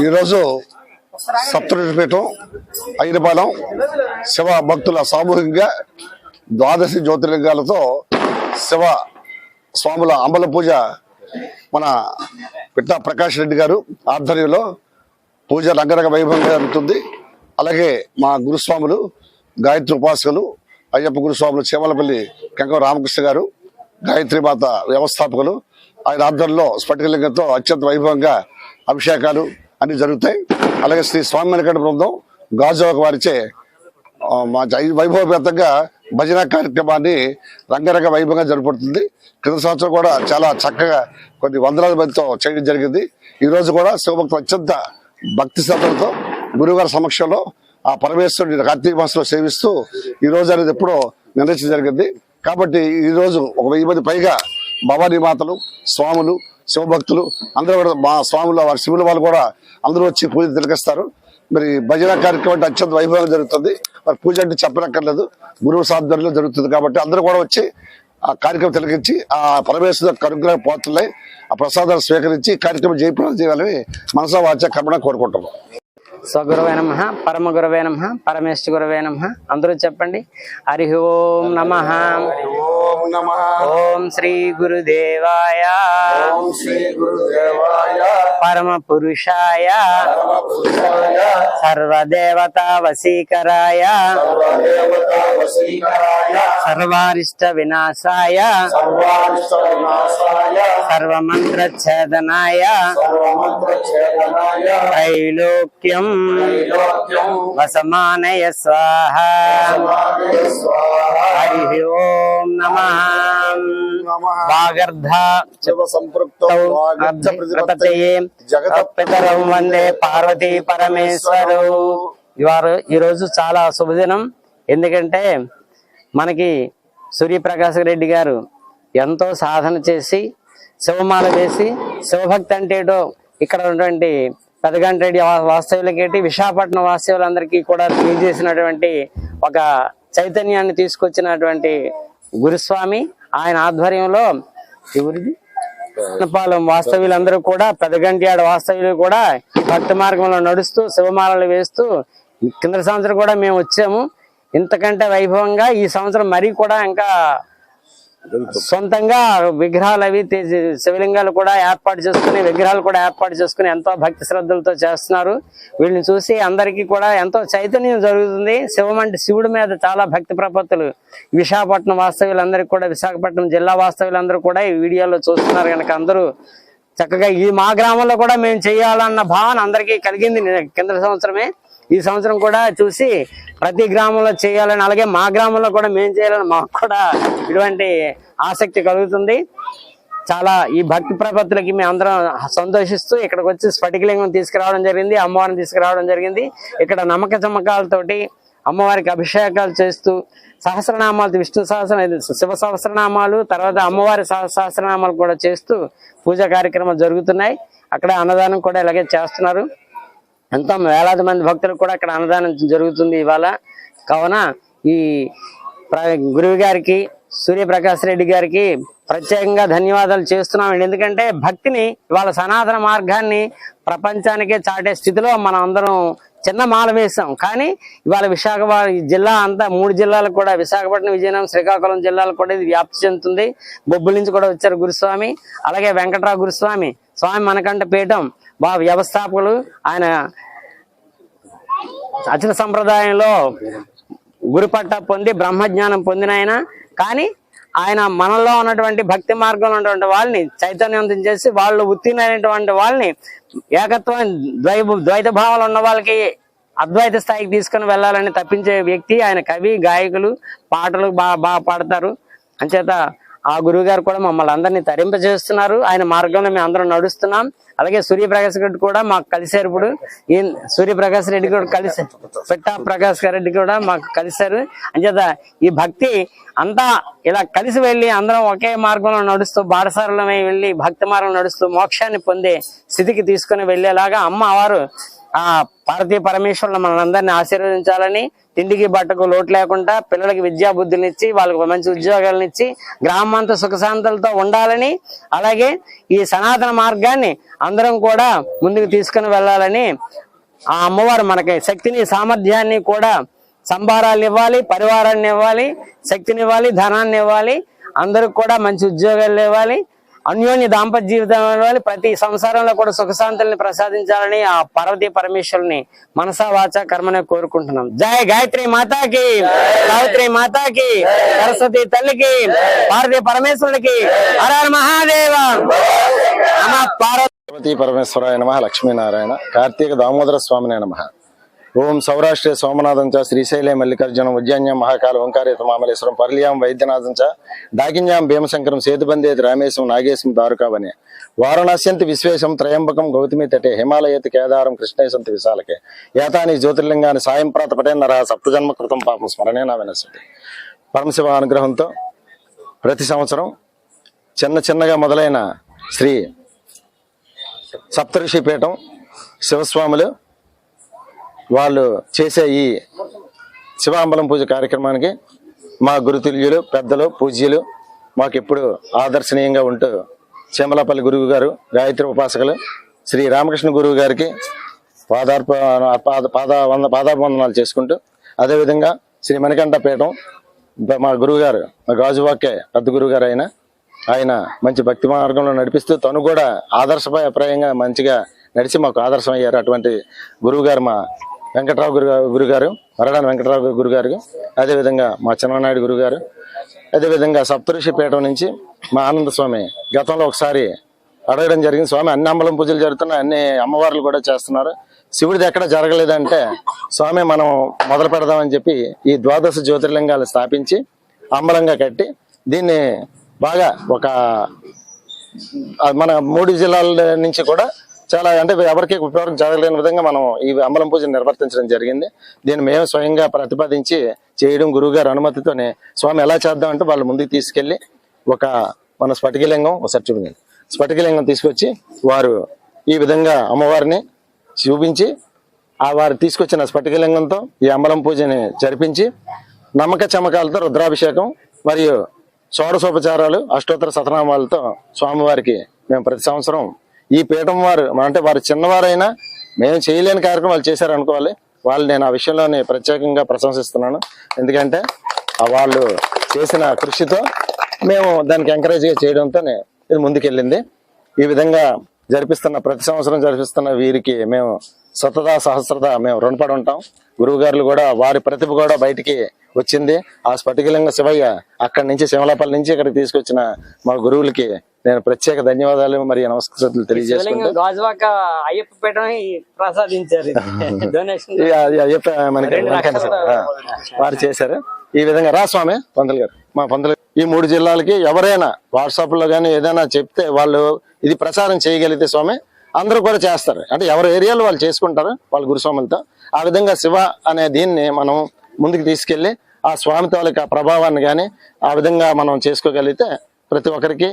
ఈరోజు సప్తపీఠం ఐరపాలెం శివ భక్తుల సామూహికంగా ద్వాదశి జ్యోతిర్లింగాలతో శివ స్వాముల అంబల పూజ మన పిట్ట ప్రకాష్ రెడ్డి గారు ఆధ్వర్యంలో పూజ రంగరంగ వైభవంగా జరుగుతుంది. అలాగే మా గురుస్వాములు గాయత్రి ఉపాసకులు అయ్యప్ప గురుస్వాములు చేమలపల్లి కంకవ రామకృష్ణ గారు గాయత్రి మాత వ్యవస్థాపకులు ఆయన ఆధ్వర్యంలో స్ఫటికలింగంతో అత్యంత వైభవంగా అభిషేకాలు అన్ని జరుగుతాయి. అలాగే శ్రీ స్వామి వెనకట బృందం గాజువాక వారిచే మా వైభవపేతంగా భజన కార్యక్రమాన్ని రంగరంగ వైభవంగా జరుపుతుంది క్రిత సంవత్సరం కూడా చాలా చక్కగా కొన్ని వందలాది మందితో చేయడం జరిగింది. ఈరోజు కూడా శివభక్తులు అత్యంత భక్తి శ్రద్ధలతో గురువుగారి సమక్షంలో ఆ పరమేశ్వరుని కార్తీక మాసంలో సేవిస్తూ ఈ రోజు అనేది ఎప్పుడో నిర్ణయించడం జరిగింది. కాబట్టి ఈ రోజు ఒక వెయ్యి మంది పైగా భవానీ మాతలు స్వాములు శివభక్తులు అందరూ కూడా మా స్వాముల వారి శివుల వాళ్ళు కూడా అందరూ వచ్చి పూజ తిలకిస్తారు. మరి భజన కార్యక్రమం అంటే అత్యంత వైభవంగా జరుగుతుంది. మరి పూజ అంటే చెప్పనక్కర్లేదు. గురువు సాధ్వర్యంలో జరుగుతుంది కాబట్టి అందరూ కూడా వచ్చి ఆ కార్యక్రమం తిలకించి ఆ పరమేశ్వర కనుగ్రహ పోతున్నాయి ఆ ప్రసాదాలు స్వీకరించి కార్యక్రమం జయప్రదం చేయాలని మనసా వాచ కర్మణ కోరుకుంటున్నాం. స్వగురవే నమ పరమ గురవే నమ పరమేశ్వర గురవే నమ. అందరూ చెప్పండి. హరి ఓం నమ. నమ. ఓం శ్రీ గురుదేవాయ. శ్రీ గురుదేవాయ. పరమ పురుషాయ సర్వదేవత వశీకరాయ సర్వారిష్ట వినాశాయ సర్వమంత్రఛేదనాయ. త్రైలోక్యం. వసమానయ స్వాహ. హరి ఓం నమ వందే పార్వతీ పరమేశ్వరు ఇవారు ఈరోజు చాలా శుభదినం. ఎందుకంటే మనకి సూర్యప్రకాశ్ రెడ్డి గారు ఎంతో సాధన చేసి శివమాల వేసి శివభక్తి అంటే ఏటో ఇక్కడ ఉన్నటువంటి పెదగంటి రెడ్డి వాస్తవ్యులకేటి విశాఖపట్నం వాస్తవ్యులందరికీ కూడా తెలియజేసినటువంటి ఒక చైతన్యాన్ని తీసుకొచ్చినటువంటి గురుస్వామి ఆయన ఆధ్వర్యంలో ఎవరిది? పాలెం వాస్తవ్యులందరూ కూడా పెదగంటియాడ వాస్తవ్యులు కూడా ఈ భక్తి మార్గంలో నడుస్తూ శివమాలలు వేస్తూ కింద సంవత్సరం కూడా మేము వచ్చాము. ఇంతకంటే వైభవంగా ఈ సంవత్సరం మరీ కూడా ఇంకా సొంతంగా విగ్రహాలు అవి శివలింగాలు కూడా ఏర్పాటు చేసుకుని విగ్రహాలు కూడా ఏర్పాటు చేసుకుని ఎంతో భక్తి శ్రద్ధలతో చేస్తున్నారు. వీళ్ళని చూసి అందరికీ కూడా ఎంతో చైతన్యం జరుగుతుంది. శివం అంటే శివుడి మీద చాలా భక్తి ప్రపత్తులు. విశాఖపట్నం వాస్తవ్యులందరికీ కూడా విశాఖపట్నం జిల్లా వాస్తవ్యులందరూ కూడా ఈ వీడియోలో చూస్తున్నారు కనుక అందరూ చక్కగా ఈ మా గ్రామంలో కూడా మేము చేయాలన్న భావన అందరికీ కలిగింది కింద సంవత్సరమే. ఈ సంవత్సరం కూడా చూసి ప్రతి గ్రామంలో చేయాలని అలాగే మా గ్రామంలో కూడా మేము చేయాలని మాకు కూడా ఇటువంటి ఆసక్తి కలుగుతుంది. చాలా ఈ భక్తి ప్రపత్తులకి మేము అందరం సంతోషిస్తూ ఇక్కడికి వచ్చి స్ఫటికలింగం తీసుకురావడం జరిగింది అమ్మవారిని తీసుకురావడం జరిగింది. ఇక్కడ నమ్మక చమ్మకాలతోటి అమ్మవారికి అభిషేకాలు చేస్తూ సహస్రనామాలు విష్ణు సహస్ర శివ సహస్రనామాలు తర్వాత అమ్మవారి సహ- సహస్రనామాలు కూడా చేస్తూ పూజా కార్యక్రమాలు జరుగుతున్నాయి. అక్కడ అన్నదానం కూడా ఇలాగే చేస్తున్నారు. ఎంతో వేలాది మంది భక్తులకు కూడా అక్కడ అన్నదానం జరుగుతుంది ఇవాళ. కావున ఈ ప్ర- గురువు గారికి సూర్యప్రకాష్ రెడ్డి గారికి ప్రత్యేకంగా ధన్యవాదాలు చేస్తున్నాం. ఎందుకంటే భక్తిని ఇవాళ సనాతన మార్గాన్ని ప్రపంచానికే చాటే స్థితిలో మనం అందరం చిన్న మాల వేసాం. కానీ ఇవాళ విశాఖపట్నం జిల్లా అంతా మూడు జిల్లాలకు కూడా విశాఖపట్నం విజయనగరం శ్రీకాకుళం జిల్లాలు కూడా ఇది వ్యాప్తి చెందుతుంది. బొబ్బుల నుంచి కూడా వచ్చారు గురుస్వామి. అలాగే వెంకట్రావు గురుస్వామి. స్వామి మనకంట పీఠం. బా వ్యవస్థాపకులు ఆయన అచల సంప్రదాయంలో గురుపట్ట పొంది బ్రహ్మజ్ఞానం పొందిన ఆయన. కానీ ఆయన మనలో ఉన్నటువంటి భక్తి మార్గంలో ఉన్నటువంటి వాళ్ళని చైతన్యవంతం చేసి వాళ్ళు ఉత్తీర్ణమైనటువంటి వాళ్ళని ఏకత్వం ద్వైత ద్వైత భావాలు ఉన్న వాళ్ళకి అద్వైత స్థాయికి తీసుకుని వెళ్ళాలని తప్పించే వ్యక్తి ఆయన కవి గాయకులు పాటలు బాగా బాగా పాడతారు. అంచేత ఆ గురువు గారు కూడా మమ్మల్ని అందరినీ తరింపజేస్తున్నారు. ఆయన మార్గంలో మేము అందరం నడుస్తున్నాం. అలాగే సూర్యప్రకాష్ రెడ్డి కూడా మాకు కలిశారు ఇప్పుడు. సూర్యప్రకాష్ సూర్యప్రకాశ్ రెడ్డి కూడా కలిసి పెట్టా ప్రకాష్ రెడ్డి కూడా మాకు కలిశారు. అంచేత ఈ భక్తి అంతా ఇలా కలిసి వెళ్ళి అందరం ఒకే మార్గంలో నడుస్తూ బాడసారలమై వెళ్ళి భక్తి మార్గం నడుస్తూ మోక్షాన్ని పొందే స్థితికి తీసుకుని వెళ్ళేలాగా అమ్మవారు ఆ పార్వతీ పరమేశ్వరులు మనందరినీ ఆశీర్వదించాలని తిండికి బట్టకు లోటు లేకుండా పిల్లలకి విద్యా బుద్ధులనిచ్చి వాళ్ళకి మంచి ఉద్యోగాలను ఇచ్చి గ్రామాంత సుఖశాంతులతో ఉండాలని అలాగే ఈ సనాతన మార్గాన్ని అందరం కూడా ముందుకు తీసుకుని వెళ్ళాలని ఆ అమ్మవారు మనకి శక్తిని సామర్థ్యాన్ని కూడా సంభారాలు ఇవ్వాలి పరివారాన్ని ఇవ్వాలి శక్తిని ఇవ్వాలి ధనాన్ని ఇవ్వాలి. అందరికి కూడా మంచి ఉద్యోగాలు ఇవ్వాలి. అన్యోన్య దాంపత్య జీవితం ఇవ్వాలి. ప్రతి సంసారంలో కూడా సుఖశాంతుల్ని ప్రసాదించాలని ఆ పార్వతీ పరమేశ్వరుని మనసా వాచ కర్మనే కోరుకుంటున్నాం. జయ గాయత్రి మాతాకి సావిత్రి మాతాకి సరస్వతి తల్లికి పార్వతి పరమేశ్వరుడికి హర మహాదేవ. నమ పార్వతీ భగవతీ పరమేశ్వరాయ నమ లక్ష్మీనారాయణ కార్తీక దామోదర స్వామినే నమ. ఓం సౌరాష్ట్రే సోమనాథం చ శ్రీశైలే మల్లికార్జునం ఉజ్జాన్యం మహాకాల ఓంకారేత మామలేశ్వరం పర్లియాం వైద్యనాథం చ డాకిన్యాం భీమశంకరం సేతుబందేతి రామేశం నాగేశం దారుకావనే వారణాస్యంతి విశ్వేశం త్రయంబకం గౌతమి తటే హిమాలయతి కేదారం కృష్ణేశంతి విశాలకే. ఏతాని జ్యోతిర్లింగాన్ని సాయం ప్రాత పటే నర సప్తజన్మ కృతం పాపం స్మరణే నా వినసతి పరమశివ అనుగ్రహంతో ప్రతి సంవత్సరం చిన్న చిన్నగా మొదలైన శ్రీ సప్తఋషి పీఠం శివస్వాములు వాళ్ళు చేసే ఈ శివాంబలం పూజ కార్యక్రమానికి మా గురుతుల్యులు పెద్దలు పూజ్యులు మాకు ఎప్పుడు ఆదర్శనీయంగా ఉంటూ చేమలపల్లి గురువు గారు గాయత్రి ఉపాసకులు శ్రీ రామకృష్ణ గురువు గారికి పాదార్ప పాద పాద వంద పాదాభివందనాలు చేసుకుంటూ అదేవిధంగా శ్రీ మణికంఠ పీఠం మా గురువు గారు మా గాజువాకే పెద్ద గురువు గారు ఆయన మంచి భక్తి మార్గంలో నడిపిస్తూ తను కూడా ఆదర్శప్రాయంగా మంచిగా నడిచి మాకు ఆదర్శం అయ్యారు అటువంటి గురువు గారు మా వెంకట్రావు గురు గురుగారు మరడాన వెంకట్రావు గురుగారు. అదేవిధంగా మా చిన్ననాయుడు గురుగారు. అదేవిధంగా సప్తఋషి పీఠం నుంచి మా ఆనంద స్వామి గతంలో ఒకసారి అడగడం జరిగింది. స్వామి అన్ని అంబలం పూజలు జరుగుతున్నాయి అన్ని అమ్మవార్లు కూడా చేస్తున్నారు. శివుడిది ఎక్కడ జరగలేదంటే స్వామి మనం మొదలు పెడదామని చెప్పి ఈ ద్వాదశ జ్యోతిర్లింగాలు స్థాపించి అంబలంగా కట్టి దీన్ని బాగా ఒక మన మూడు జిల్లాల నుంచి కూడా చాలా అంటే ఎవరికి ఉపయోగం జరగలేని విధంగా మనం ఈ అమ్మలం పూజ నిర్వర్తించడం జరిగింది. దీన్ని మేము స్వయంగా ప్రతిపాదించి చేయడం గురువుగారి అనుమతితోనే స్వామి ఎలా చేద్దాం అంటే వాళ్ళు ముందుకు తీసుకెళ్ళి ఒక మన స్ఫటికలింగం ఒకసారి చూపించండి స్ఫటికలింగం తీసుకొచ్చి వారు ఈ విధంగా అమ్మవారిని చూపించి ఆ వారు తీసుకొచ్చిన స్ఫటికలింగంతో ఈ అమ్మలం పూజని జరిపించి నమ్మక చమకాలతో రుద్రాభిషేకం మరియు షోడశోపచారాలు అష్టోత్తర సతనామాలతో స్వామివారికి మేము ప్రతి సంవత్సరం ఈ పీఠం వారు అంటే వారు చిన్నవారైనా మేము చేయలేని కార్యక్రమం వాళ్ళు చేశారు అనుకోవాలి వాళ్ళు నేను ఆ విషయంలోనే ప్రత్యేకంగా ప్రశంసిస్తున్నాను. ఎందుకంటే వాళ్ళు చేసిన కృషితో మేము దానికి ఎంకరేజ్గా చేయడంతోనే ఇది ముందుకెళ్ళింది. ఈ విధంగా జరిపిస్తున్న ప్రతి సంవత్సరం జరిపిస్తున్న వీరికి మేము సతదా సహస్రత మేము రుణపడి ఉంటాం. గురువుగారులు కూడా వారి ప్రతిభ కూడా బయటికి వచ్చింది. ఆ స్ఫటికలింగ శివయ్య అక్కడి నుంచి శిమలాపల్లి నుంచి ఇక్కడ తీసుకొచ్చిన మా గురువులకి నేను ప్రత్యేక ధన్యవాదాలు మరియు నమస్కారాలు తెలియజేసుకుంటూ. అయ్యప్ప పీఠం ప్రసాదించారు. అయ్యప్ప మనకి వారు చేశారు. ఈ విధంగా రా స్వామి పంతులు గారు. మా పంతులు ఈ మూడు జిల్లాలకి ఎవరైనా వాట్సాప్లో కానీ ఏదైనా చెప్తే వాళ్ళు ఇది ప్రచారం చేయగలిగితే స్వామి అందరూ కూడా చేస్తారు. అంటే ఎవరి ఏరియాలో వాళ్ళు చేసుకుంటారు వాళ్ళ గురుస్వాములతో. ఆ విధంగా శివ అనే దీన్ని మనం ముందుకు తీసుకెళ్ళి ఆ స్వామి తాలూకా ప్రభావాన్ని కానీ ఆ విధంగా మనం చేసుకోగలిగితే ప్రతి ఒక్కరికి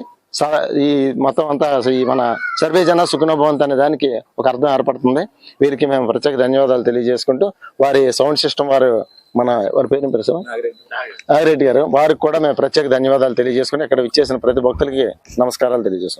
ఈ మొత్తం అంతా ఈ మన సర్వే జన సుఖనభవంత్ అనే దానికి ఒక అర్థం ఏర్పడుతుంది. వీరికి మేము ప్రత్యేక ధన్యవాదాలు తెలియజేసుకుంటూ వారి సౌండ్ సిస్టమ్ వారు మన వారి పేరు ఏం పేరు సార్? నాగిరెడ్డి. గారు. వారికి కూడా మేము ప్రత్యేక ధన్యవాదాలు తెలియజేసుకుని ఇక్కడ ఇచ్చేసిన ప్రతి భక్తులకి నమస్కారాలు తెలియజేసుకుంటాం